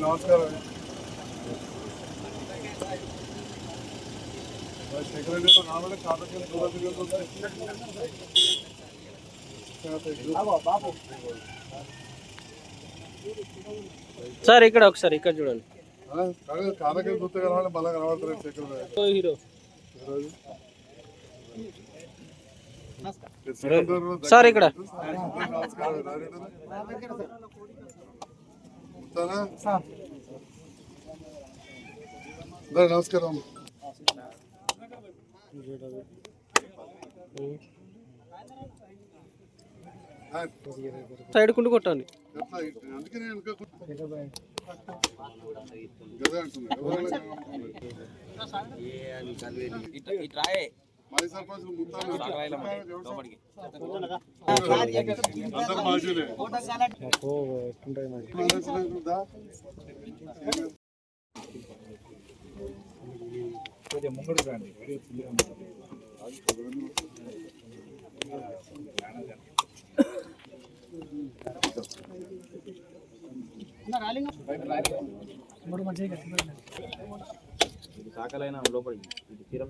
నమస్కారం సెక్రటరీ నాలుగు కాదకి సార్ ఇక్కడ ఒకసారి ఇక్కడ చూడండి కాదకి గుర్తు కలవాలి మళ్ళీ కనబడతారు సెక్రటరీ హీరో సార్. ఇక్కడ. నమస్కారం. సైడ్ కుండు కొట్టండి. ఎట్లా? మాజీ సర్పంచ్ అందరు మాజీలే. సాకలైన లోపలి ఇది తీరం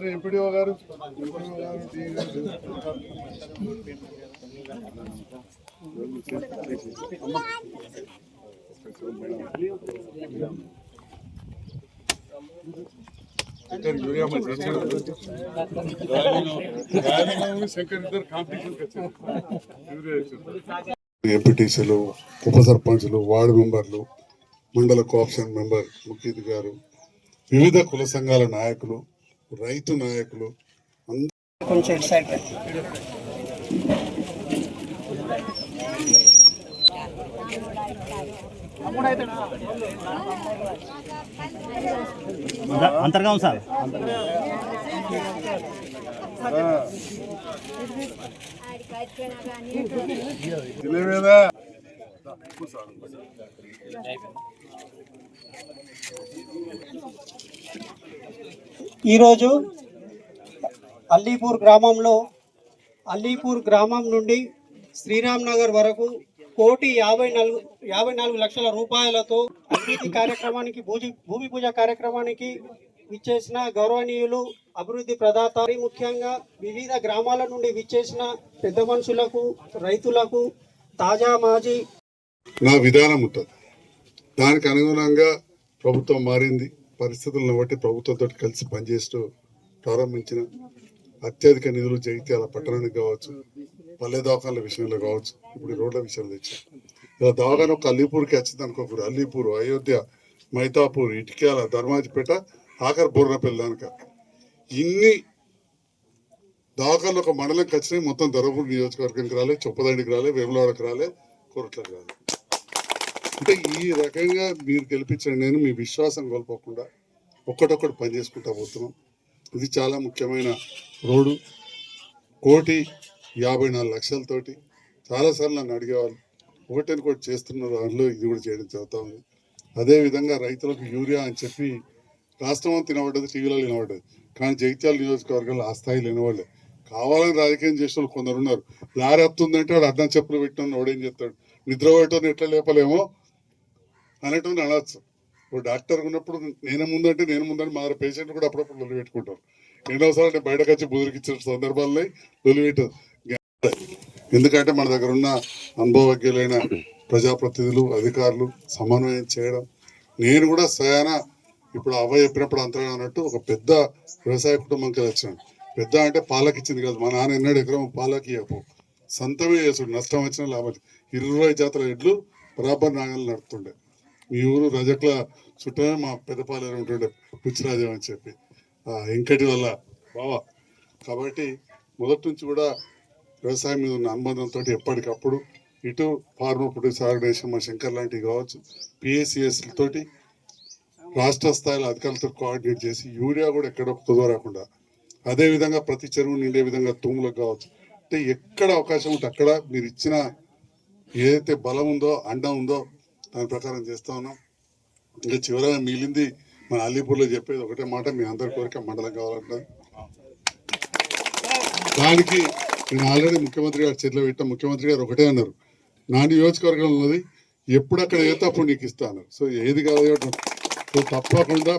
వచ్చారు. యూరియా ఇచ్చారు. ఎంపీటీసీలు ఉప సర్పంచ్లు వార్డు మెంబర్లు మండల కోఆప్షన్ మెంబర్ ముఖ్యతి గారు వివిధ కుల సంఘాల నాయకులు రైతు నాయకులు కొంచెం ఇటు సైడ్ అంతర్గాం సార్. తెలియదా ఈరోజు అల్లీపూర్ గ్రామంలో అల్లీపూర్ గ్రామం నుండి శ్రీరామ్ నగర్ వరకు కోటి యాభై నాలుగు యాభై నాలుగు లక్షల రూపాయలతో అభివృద్ధి కార్యక్రమానికి భూజి భూమి పూజ కార్యక్రమానికి విచ్చేసిన గౌరవనీయులు అభివృద్ధి ప్రదాత ముఖ్యంగా వివిధ గ్రామాల నుండి విచ్చేసిన పెద్ద మనుషులకు రైతులకు తాజా మాజీ నా విధానం ఉంటుంది. దానికి అనుగుణంగా ప్రభుత్వం మారింది. పరిస్థితులను బట్టి ప్రభుత్వంతో కలిసి పనిచేస్తూ ప్రారంభించిన అత్యధిక నిధులు జగిత్యాల పట్టణానికి కావచ్చు పల్లె దవాఖాన్ల విషయంలో కావచ్చు ఇప్పుడు రోడ్ల విషయంలో తెచ్చాం ఇలా దవాఖాన ఒక అల్లీపూర్కి వచ్చింది అనుకోకూడదు. అల్లీపూర్ అయోధ్య మైతాపూర్ ఇటిక్యాల ధర్మాజిపేట ఆఖరి బోర్నపల్లి దానిక. ఇన్ని దవాఖాన్లు ఒక మండలంకి వచ్చినాయి మొత్తం ధర్మపూర్ నియోజకవర్గానికి రాలే చొప్పదండికి రాలే వేములవాడకి రాలే కోరట్లకు రాలే. అంటే ఈ రకంగా మీరు గెలిపించండి నేను మీ విశ్వాసం కోల్పోకుండా ఒక్కటొక్కటి పని చేసుకుంటా పోతున్నాం. ఇది చాలా ముఖ్యమైన రోడ్డు. కోటి యాభై నాలుగు లక్షలతోటి చాలాసార్లు నన్ను అడిగేవాళ్ళు ఒకటిని కూడా చేస్తున్నారు? దాంట్లో ఇది కూడా చేయడం చదువుతా ఉంది. అదేవిధంగా రైతులకు యూరియా అని చెప్పి రాష్ట్రం అంతా వినబడ్డది టీవీలో వినబడ్డది. కానీ జగిత్యాల నియోజకవర్గంలో ఆ స్థాయిలో వినబడలేదు కావాలని రాజకీయం చేసిన వాళ్ళు కొందరు ఉన్నారు. లారీ వస్తుందంటే వాడు అడ్డం చెప్పులు పెట్టిన వాడేం చెప్తాడు నిద్రపోయేటోని ఎట్లా లేపలేమో? అనేటువంటి అనొచ్చు ఇప్పుడు డాక్టర్ ఉన్నప్పుడు నేను ముందంటే నేను ముందని మా పేషెంట్ కూడా అప్పుడప్పుడు లొలి పెట్టుకుంటారు. ఎన్నోసార్లు నేను బయటకు వచ్చి బుదిరికిచ్చిన సందర్భాల్లో లొలి పెట్టారు. ఎందుకంటే మన దగ్గర ఉన్న అనుభవజ్ఞులైన ప్రజాప్రతినిధులు అధికారులు సమన్వయం చేయడం. నేను కూడా స్వయాన ఇప్పుడు అవ్వ చెప్పినప్పుడు అంతగా అన్నట్టు ఒక పెద్ద వ్యవసాయ కుటుంబంకి వచ్చాను పెద్ద అంటే పాలకి ఇచ్చింది కాదు. మా నాన్న ఎన్నడు ఎకరం పాలకి ఇవ్వకు. సొంతమే చేసుడు. నష్టం వచ్చిన లాభం ఇరవై జాతర ఎడ్లు బరాబర్ నాగలు నడుపుతుండే. మీ ఊరు రజకుల చుట్టమే మా పెద్దపాలెం ఉంటుండే పుచ్చిరాజం అని చెప్పి. ఆ వెంకటి వల్ల బావా. కాబట్టి మొదటి నుంచి కూడా వ్యవసాయం మీద ఉన్న అనుబంధంతో ఎప్పటికప్పుడు ఇటు ఫార్మర్ ప్రొడ్యూస్ ఆర్గనైజేషన్ మా శంకర్ లాంటివి కావచ్చు పిఎస్సిఎస్లతోటి రాష్ట్ర స్థాయిలో అధికారులతో కోఆర్డినేట్ చేసి యూరియా కూడా ఎక్కడ కుదరకుండా అదే విధంగా ప్రతి చెరువు నిండే విధంగా తూములకు కావచ్చు. అంటే ఎక్కడ అవకాశం ఉంటే అక్కడ మీరు ఇచ్చిన ఏదైతే బలం ఉందో అండ ఉందో దాని ప్రకారం చేస్తా ఉన్నాం. ఇంకా చివరగా మిగిలింది మన అలీపూర్లో చెప్పేది ఒకటే మాట మీ అందరి కోరిక మండలం కావాలంటున్నారు దానికి నేను ఆల్రెడీ ముఖ్యమంత్రి గారు చేతిలో పెట్టాం ముఖ్యమంత్రి గారు ఒకటే అన్నారు. నా నియోజకవర్గం ఉన్నది ఎప్పుడు అక్కడ ఏ తప్పు నీకు ఇస్తాను సో ఏది కాదు సో తప్పకుండా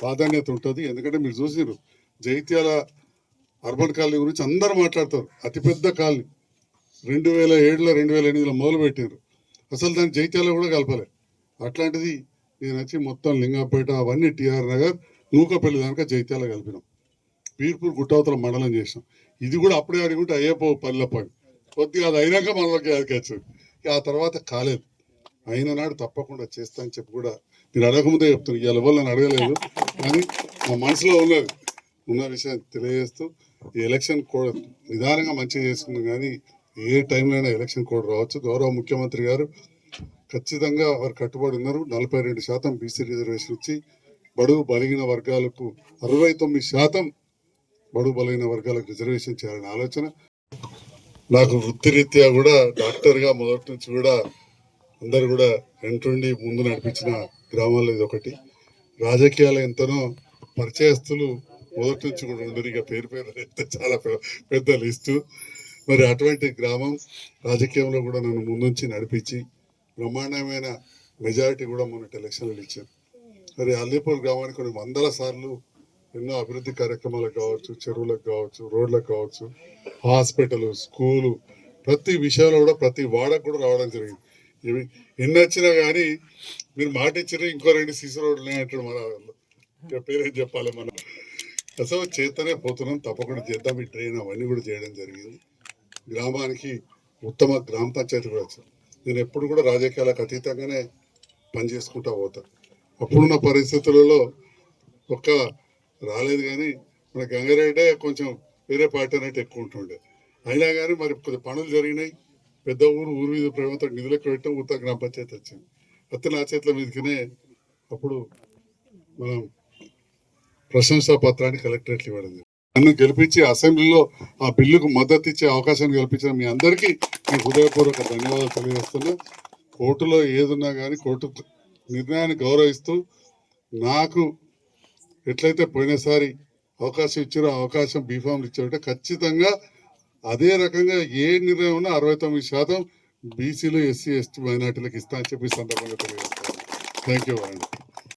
ప్రాధాన్యత ఉంటుంది. ఎందుకంటే మీరు చూసిరు జైత్యాల అర్బన్ కాలనీ గురించి అందరూ మాట్లాడతారు. అతిపెద్ద కాలనీ. రెండు వేల ఏడులో రెండు వేల ఎనిమిదిలో మొదలు పెట్టారు అసలు దాన్ని జైత్యాల కూడా కలపలే. అట్లాంటిది నేను వచ్చి మొత్తం లింగంపేట అవన్నీ టిఆర్ నగర్ నూకపల్లి దానిక జైత్యాల కలిపినాం. పీర్పూర్ గుట్టవతల మండలం చేసినాం. ఇది కూడా అప్పుడే అడుగుంటే అయ్యపో పల్లెపాడు కొద్దిగా అది అయినాక మనలోకి వచ్చింది. ఆ తర్వాత కాలేదు. అయిన నాడు తప్పకుండా చేస్తా అని చెప్పి కూడా మీరు అడగకముందే చెప్తాను ఇవాళ వల్ల నేను అడగలేదు. కానీ మా మనసులో ఉన్నది. ఉన్న విషయాన్ని తెలియజేస్తూ ఈ ఎలక్షన్ కూడా నిదానంగా మంచిగా చేసుకున్నాం కానీ ఏ టైంలో అయినా ఎలక్షన్ కోడ్ రావచ్చు. గౌరవ ముఖ్యమంత్రి గారు ఖచ్చితంగా వారు కట్టుబడి ఉన్నారు. నలభై రెండు శాతం బీసీ రిజర్వేషన్ ఇచ్చి బడుగు బలిగిన వర్గాలకు అరవై తొమ్మిది శాతం బడుగు బలిగిన వర్గాలకు రిజర్వేషన్ చేయాలనే ఆలోచన. నాకు వృత్తిరీత్యా కూడా డాక్టర్గా మొదటి నుంచి కూడా అందరు కూడా వెంటుండి ముందు నడిపించిన గ్రామాల్లో ఇది ఒకటి. రాజకీయాలు ఎంతనో పరిచయస్తులు మొదటి నుంచి కూడా ఉండరు. ఇక పేరు పేరు చాలా పెద్ద లిస్టు. మరి అటువంటి గ్రామం రాజకీయంలో కూడా నన్ను ముందుంచి నడిపించి బ్రహ్మాండమైన మెజారిటీ కూడా మొన్నటి ఎలక్షన్లు ఇచ్చారు మరి అల్లీపూర్ గ్రామానికి కొన్ని వందల సార్లు ఎన్నో అభివృద్ధి కార్యక్రమాలకు కావచ్చు చెరువులకు కావచ్చు రోడ్లకు కావచ్చు హాస్పిటల్ స్కూలు ప్రతి విషయంలో కూడా ప్రతి వాడకు కూడా రావడం జరిగింది. ఇవి ఎన్ని వచ్చినా కానీ మీరు మాట ఇంకో రెండు సీసీ రోడ్లు అంటాడు మన పేరేం చెప్పాలి మనం? అసలు చేతనే పోతున్నాం తప్పకుండా చేద్దాం. ఈ ట్రైన్ అవన్నీ కూడా చేయడం జరిగింది. గ్రామానికి ఉత్తమ గ్రామ పంచాయతీ కూడా వచ్చింది. నేను ఎప్పుడు కూడా రాజకీయాలకు అతీతంగానే పనిచేసుకుంటా పోతా. అప్పుడున్న పరిస్థితులలో ఒక్క రాలేదు కానీ మన గంగారెడ్డే కొంచెం వేరే పార్టీ అనేది ఎక్కువ ఉంటుండే. అయినా కానీ మరి కొద్ది పనులు జరిగినాయి. పెద్ద ఊరు ఊరు మీద ప్రేమతో నిధులకు పెట్టడం ఉత్త గ్రామ పంచాయతీ వచ్చింది. అత్త నా చేతుల మీదకినే అప్పుడు మనం ప్రశంసా పత్రాన్ని కలెక్టరేట్లు ఇవ్వడం నన్ను గెలిపించి అసెంబ్లీలో ఆ బిల్లుకు మద్దతు ఇచ్చే అవకాశాన్ని కల్పించిన మీ అందరికీ నేను హృదయపూర్వక ధన్యవాదాలు తెలియజేస్తున్నా. కోర్టులో ఏదున్నా కానీ కోర్టు నిర్ణయాన్ని గౌరవిస్తూ నాకు ఎట్లయితే పోయినసారి అవకాశం ఇచ్చారో అవకాశం బీఫామ్లు ఇచ్చారంటే ఖచ్చితంగా అదే రకంగా ఏ నిర్ణయం ఉన్నా అరవై తొమ్మిది శాతం బీసీలు ఎస్సీ ఎస్టీ మైనార్టీలకు ఇస్తా అని చెప్పి సందర్భంగా తెలియజేస్తాను. థ్యాంక్ యూ అండి